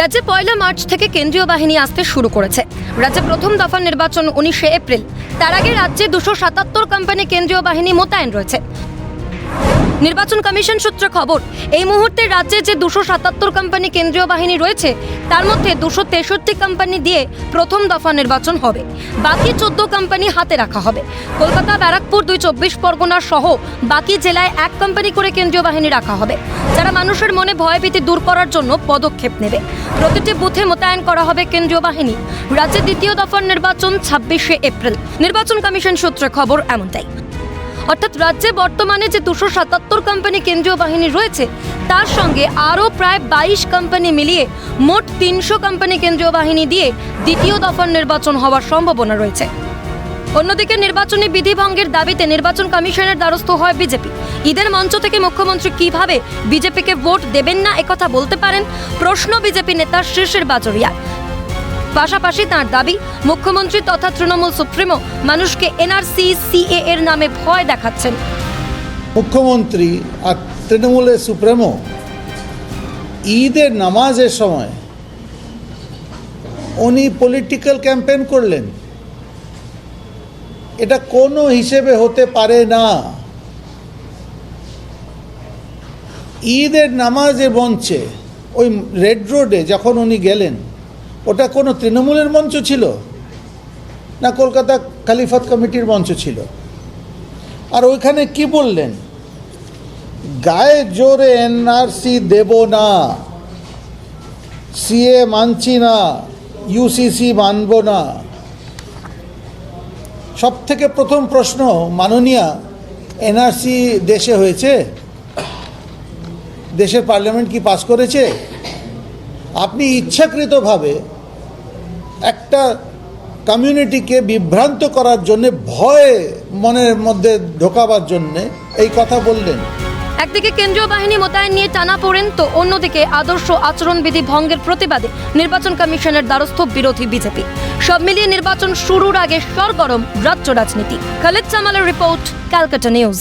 রাজ্যে পয়লা মার্চ থেকে কেন্দ্রীয় বাহিনী আসতে শুরু করেছে। রাজ্যে প্রথম দফার নির্বাচন উনিশে এপ্রিল। তার আগে রাজ্যে দুশো সাতাত্তর কোম্পানি কেন্দ্রীয় বাহিনী মোতায়েন রয়েছে। নির্বাচন কমিশন সূত্রে খবর, এই মুহূর্তে রাজ্যে যে দুশো সাতাত্তর কোম্পানি কেন্দ্রীয় বাহিনী রয়েছে, তার মধ্যে দুশো তেষট্টি কোম্পানি দিয়ে প্রথম দফা নির্বাচন হবে। বাকি চোদ্দ কোম্পানি হাতে রাখা হবে। কলকাতা, ব্যারাকপুর দুই চব্বিশ পরগনা সহ বাকি জেলায় এক কোম্পানি করে কেন্দ্রীয় বাহিনী রাখা হবে, যারা মানুষের মনে ভয়ভীতি দূর করার জন্য পদক্ষেপ নেবে। প্রতিটি বুথে মোতায়েন করা হবে কেন্দ্রীয় বাহিনী। রাজ্যে দ্বিতীয় দফার নির্বাচন ছাব্বিশে এপ্রিল। নির্বাচন কমিশন সূত্রে খবর এমনটাই। অর্থাৎ রাজ্যে বর্তমানে যে দুশো সাতাত্তর কোম্পানি কেন্দ্রীয় বাহিনী রয়েছে, তার সঙ্গে আরও প্রায় বাইশ কোম্পানি মিলিয়ে মোট তিনশো কোম্পানি কেন্দ্রীয় বাহিনী দিয়ে দ্বিতীয় দফার নির্বাচন হওয়ার সম্ভাবনা রয়েছে। অন্যদিকে নির্বাচনী বিধিভঙ্গের দাবিতে নির্বাচন কমিশনের দ্বারস্থ হয় বিজেপি। ঈদের মঞ্চ থেকে মুখ্যমন্ত্রী কীভাবে বিজেপিকে ভোট দেবেন না একথা বলতে পারেন? প্রশ্ন বিজেপি নেতা শীর্ষের বাজরিয়া পাশাপাশি তার দাবি, মুখ্যমন্ত্রী তথা তৃণমূল সুপ্রিমো মানুষকে এনআরসি সিএ এর নামে ভয় দেখাচ্ছেন। মুখ্যমন্ত্রী আর তৃণমূলের সুপ্রেমো, ঈদের নামাজের সময় উনি পলিটিক্যাল ক্যাম্পেন করলেন। এটা কোনো হিসেবে হতে পারে না। ঈদের নামাজে মঞ্চে, ওই রেড রোডে যখন উনি গেলেন ওটা কোনো তৃণমূলের মঞ্চ ছিল? না কলকাতা খালিফত কমিটির মঞ্চ ছিল? আর ওইখানে কি বললেন? গায়ে জোরে এনআরসি দেব না সিএ মানছি না ইউসিসি মানব না। সব থেকে প্রথম প্রশ্ন মাননীয়া এনআরসি দেশে হয়েছে? দেশের পার্লামেন্ট কি পাস করেছে? আপনি ইচ্ছাকৃতভাবে একটা কমিউনিটিকে বিভ্রান্ত করার জন্যে, ভয় মনের মধ্যে ঢোকাবার জন্যে এই কথা বললেন। একদিকে কেন্দ্রীয় বাহিনী মোতায়েন নিয়ে টানা পড়েন, তো অন্যদিকে আদর্শ আচরণবিধি ভঙ্গের প্রতিবাদে নির্বাচন কমিশনের দ্বারস্থ বিরোধী বিজেপি। সব মিলিয়ে নির্বাচন শুরুর আগে সরগরম রাজ্য রাজনীতি। খালেদ চামালের রিপোর্ট, ক্যালকাটা নিউজ।